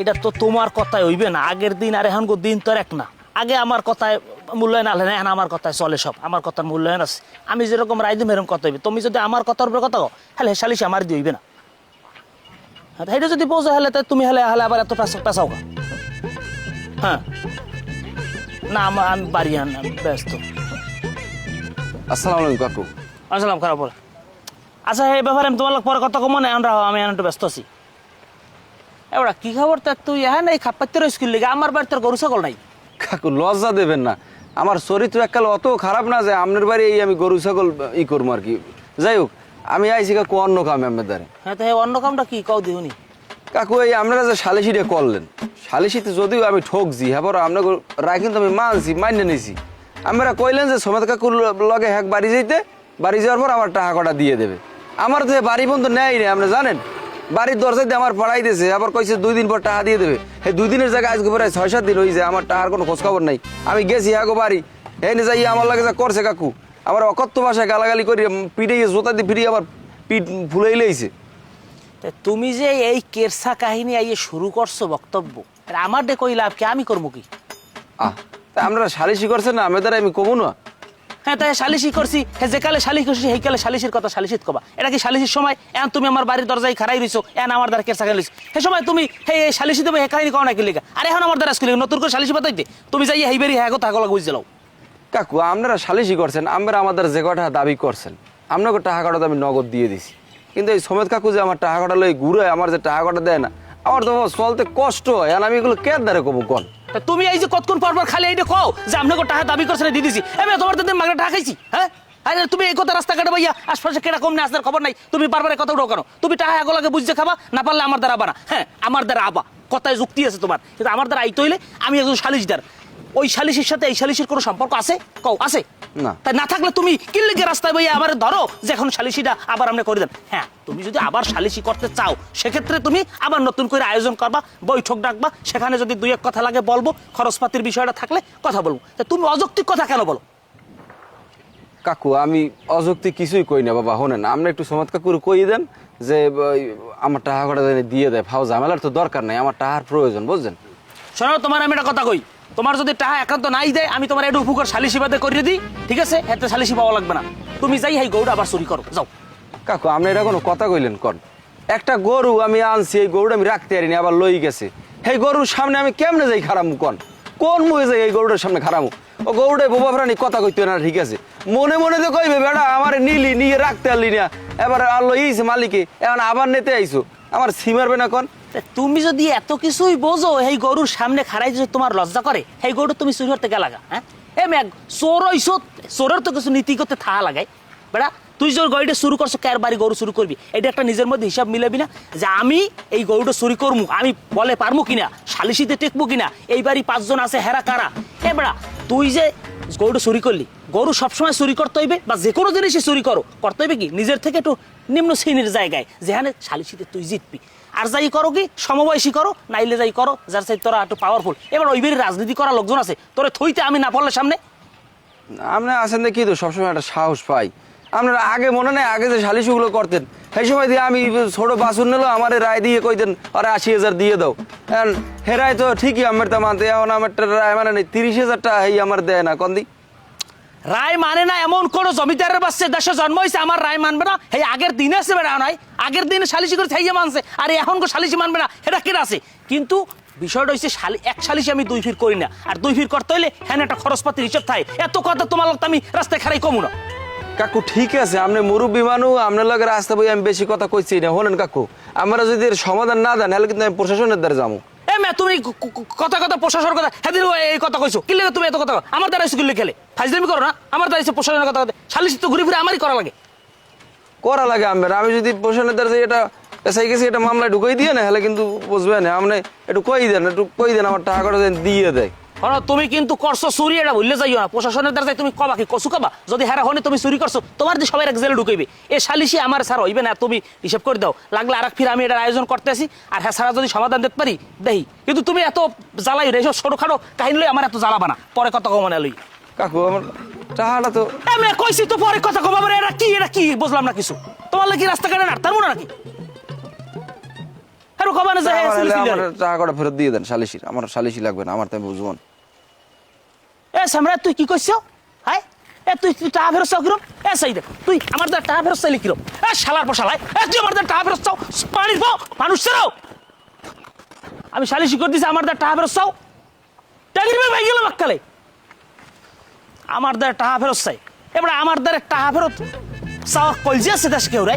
এটা তো তোমার কথায় হইবে না। আগের দিন আর এখন দিন তো এক না। আগে আমার কথায় মূল্যায়ন আলে না এখন আমার কথায় চলে সব। আমার কথার মূল্যায়ন আছে। আমি যেরকম রায় দিম এরকম কথা হইবে। তুমি যদি আমার কথার উপরে কথা কও হলে সালিশ আমার দিয়ে হইবে না। হ্যাঁ, এটা যদি বোঝো হলে তা তুমি হলে হলে আবার এত পেশাও গা হ্যাঁ। না আমার আমি বাড়ি আন আমি ব্যস্ত। আসসালামু আলাইকুম কাকু। আসলাম খারাপ বলে। আচ্ছা এই ব্যাপারে আমি তোমার পরে কথা কমো না এখন রাখো আমি এখন একটু ব্যস্ত আছি। এবার কি খবর তা তুই? হ্যাঁ এই স্কুল লেগে আমার বাড়িতে তোর গরু ছাগল নাই। কাকু লজ্জা দেবেন না। আমার চরিত্র এককাল অত খারাপ না যে আপনার বাড়ি এই আমি গরু ছাগল ই করব আর কি। যাই হোক আমি আইছি কাকু অন্য কামে আপনার দ্বারে। হ্যাঁ তো এই অন্য কামটা কি? দিহুনি। কাকু এই আপনারা যে সালিশিটা করলেন সালিশিতে যদিও আমি ঠকছি হ্যাঁ বড় রায় কিন্তু আমি মানছি মান্য নিছি। আমরা কইলেন যে সমেত কাকুর লগে হ্যাক বাড়ি যাইতে বাড়ি যাওয়ার পর আমার টাকা কটা দিয়ে দেবে। আমার তো বাড়ি বন্ধু নেয় না আপনি জানেন? বাড়ির দরজায় দিয়ে আমার পড়াই দিয়েছে আবার কইছে দুই দিন পর টাকা দিয়ে দেবে। এই দুই দিনের জায়গায় আজকে প্রায় ছয় সাত দিন হয়েছে আমার টাকার কোনো খোঁজ খবর নাই। আমি গেছি হ্যাঁ গো বাড়ি এই যাই আমার লাগে যা করছে কাকু। আমার অকথ্য ভাষায় গালাগালি করি পিঠে জোতা দিয়ে ফিরিয়ে আমার পিঠ ফুলেই লেইছে। তা তুমি যে এই কেরসা কাহিনী আইয়ে শুরু করছ বক্তব্য আমার ডে কই লাভ কি আমি করব কি? আহ তা আপনারা সালিশি করছেন না আমি দ্বারা আমি কমু না? হ্যাঁ তাই সালিশি করছি। হ্যাঁ যে কালে সালিশ করছি, সেই কালে সালিশের কথা সালিশিত কবা। এটা কি সালিশির সময়? এখন তুমি আমার বাড়ির দরজায় খারাই রইছো এখন আমার দ্বারা কেরসা খাই সে সময় তুমি, হে সালিশি দেবে হে কাহিনী কও না কি লেগা আর এখন আমার দ্বারা স্কুলে নতুন করে সালিশি বাতাইতে। তুমি যাই হেই বেরি হ্যাঁ কথা লাগা বুঝতে লাও। কাকু, আপনারা সালিশি করছেন আমরা আমাদের যে কটা দাবি করছেন, আপনাকে টাকা কটা আমি নগদ দিয়ে দিছি। কিন্তু এই সমেত কাকু যে আমার টাকা কটা লই ঘুরে, আমার যে টাকা কটা দেয় না, আমার তো চলতে কষ্ট হয়। আর আমি এগুলো কে দ্বারে কমু কন? তুমি এই যে কতক্ষণ পর পর খালি এইটা কও যে আপনাকে টাকা দাবি করছে দিয়ে দিছি। এবার তোমার দিন মাগনা টাকা খাইছি হ্যাঁ? আরে তুমি এই কথা রাস্তাঘাটে ভাইয়া, আশপাশে কেটা কম না খবর নাই। তুমি বারবার কথা উঠো কেন? তুমি টাকা আগলাকে বুঝতে খাবা, না পারলে আমার দ্বারা আবা না হ্যাঁ আমার দ্বারা আবা। কথায় যুক্তি আছে তোমার। কিন্তু আমার দ্বারা আইতে হইলে আমি একজন সালিশদার। ওই সালিশের সাথে এই সালিশের কোনো সম্পর্ক আছে? কও আছে। না। তাই না থাকলে তুমি কিল্লিকে রাস্তায় ভাইয়া আবার ধরো যে এখন সালিশিটা আবার আমরা করে দেন হ্যাঁ তুমি যদি আবার সালিশি করতে চাও সেক্ষেত্রে তুমি আবার নতুন করে আয়োজন করবা বৈঠক ডাকবা সেখানে যদি দুই এক কথা লাগে বলব খরচপাতির বিষয়টা থাকলে কথা বলব। তা তুমি অযৌক্তিক কথা কেন বলো? কাকু আমি অযুক্তি কিছুই কই না বাবা শোনেন আপনি একটু সমেত কাকুর কই দেন যে আমার টাকা কটা দিয়ে দেয় ফাও ঝামেলার তো দরকার নাই আমার টাকার প্রয়োজন বুঝছেন? শোনো, তোমার আমি একটা কথা কই। তোমার যদি টাকা একান্ত নাই দেয়, আমি তোমার একটু উপকার সালিশি বাদে করিয়ে দিই, ঠিক আছে? এতে সালিশি পাওয়া লাগবে না। তুমি যাই হাই গৌড়, আবার চুরি করো। যাও। কাকু, আপনি এটা কোনো কথা কইলেন কন? একটা গরু আমি আনছি, এই গরুটা আমি রাখতে পারিনি, আবার লই গেছে। এই গরুর সামনে আমি কেমনে যাই খারামু কন? কোন মুখে যাই এই গরুটার সামনে খারামু? ও গরুটাই বোবা প্রাণী কথা কইতে না, ঠিক আছে? মনে মনে তো কইবে বেড়া আমার নিলি, নিয়ে রাখতে পারলি না। এবার আর লইছে মালিকে, এখন আবার নিতে আইছো। আমার সিমারবে না কন? তুমি যদি এত কিছুই বোঝো এই গরুর সামনে খাড়াই যদি তোমার লজ্জা করে এই গরু তুমি চুরি করতে গেলাগা হ্যাঁ? এ ম্যাগ, চোর হইছ চোরের তো কিছু নীতি করতে থাকা লাগাই বেড়া, তুই যে গরুটা শুরু করছ কার বাড়ি গরু শুরু করবি? এটা একটা নিজের মধ্যে হিসাব মিলাবি না যে আমি এই গরুটা চুরি করব আমি বলে পারব কিনা, সালিশিতে টেকবো কিনা, এই বাড়ি পাঁচজন আছে, হেরা কারা? এ বেড়া, তুই যে গরুটা চুরি করলি, গরু সবসময় চুরি করতে হইবে বা যে কোনো জিনিসই চুরি করো, করতে হইবে কি? নিজের থেকে একটু নিম্ন শ্রেণির জায়গায়, যেখানে সালিশিতে তুই জিতবি। আর যাই করো কি, সমবয়সী করো, নাইলে যাই করো, যার সাথে তোরা একটু পাওয়ারফুল এবার ওই বেরি রাজনীতি করা লোকজন আছে, তোরে থইতে আমি না পড়লে সামনে? আপনি আছেন দেখি তো, সবসময় একটা সাহস পাই। আপনারা আগে মনে নেই, আগে যে সালিশগুলো করতেন, সেই সময় দিয়ে আমি ছোট বাসুন নিলো, আমার রায় দিয়ে কইতেন আরে আশি হাজার দিয়ে দাও। হেরায় তো ঠিকই আমার তা মানতে, এখন আমার রায় মানে নেই, তিরিশ হাজার টাকা এই আমার দেয় না কন্দি রায় মানে না এমন কোন জমিদারের বাচ্চা, দেশে জন্ম হয়েছে, আমার রায় মানবে না। এই আগের দিনে আছে বেড়া নয় আগের দিনে সালিশি করে থাইয়ে মানছে। আর এখন কো সালিশি মানবে না এটা কেন আছে? কিন্তু বিষয়টা হচ্ছে শালি এক সালিশি আমি দুই ফির করি না। আর দুই ফির করতে হইলে হ্যাঁ একটা খরচপাতির হিসাব থাকে। এত কথা তোমার লোক আমি রাস্তায় খারাই কমু না। কাকু, ঠিক আছে আপনি মুরব্বী মানুষ আপনার লগে রাস্তা বই আমি বেশি কথা কইছি না। হলেন কাকু, আমরা যদি সমাধান না দেন, তাহলে কিন্তু আমি প্রশাসনের দ্বারা যাব মে, তুমি কথা কথা প্রশাসন কথা হেদিন এই কথা কইছো। কি লাগে তুমি এত কথা? আমার দ্বারা স্কুলে খেলে। ফাইজলামি করো না। আমার দ্বারা এসে প্রশাসনের কথা কথা সালিশি তো ঘুরে ফিরে আমারই করা লাগে। করা লাগে আমার আমি যদি প্রশাসনের দ্বারা এটা এসআই গেছি এটা মামলায় ঢুকাই দিয়ে না হলে কিন্তু বুঝবে না। আপনি একটু কই দেন, একটু কই দেন, আমার টাকা দিয়ে দেয়। হলো তুমি কিন্তু করছ চুরি এটা ভুললে যাইও না। প্রশাসনের দ্বারা তুমি কবা কি? কসু কবা? যদি হেরা হনে তুমি চুরি করছ তোমার দিয়ে সবাই এক জেলে ঢুকাইবে। এ সালিশি আমার স্যার হইবে না তুমি হিসাব করে দাও। লাগলে আর ফির আমি এটার আয়োজন করতেছি আর হ্যাঁ সারা যদি সমাধান দিতে পারি দেই কিন্তু তুমি এত জ্বালাই রে এসব ছোটখাটো কাহিনী লই আমার এত জ্বালাবা না। পরে কথা কম মনে লই। কাকু আমার তো আমি কইছি তো পরে কথা কম আমার এটা কি এটা কি? বুঝলাম না কিছু। তোমার লাগি রাস্তা কাটে না তার মনে নাকি? আমার ফেরত দিয়ে দেন সালিশির সালিশি লাগবে না আমার তাই বুঝব এ সামরা তুই কি কইছ হাই এ তুই তুই টাকা ফেরত চাও কিরম? এ সাই দেখ তুই আমার দ্বারা টাকা ফেরত চাইলি কিরম? এ শালার পশালাই এ তুই আমার দ্বারা টাকা ফেরত চাও? পানির পাও মানুষ ছাড়াও আমি সালিশি করে দিছি আমার দ্বারা টাকা ফেরত চাও? টাকির ভাই গেল বাক্কালে। আমার দ্বারা টাকা ফেরত চাই। এবার আমার দ্বারা টাকা ফেরত চাওয়া কলজি আছে দেশ কেউ রে?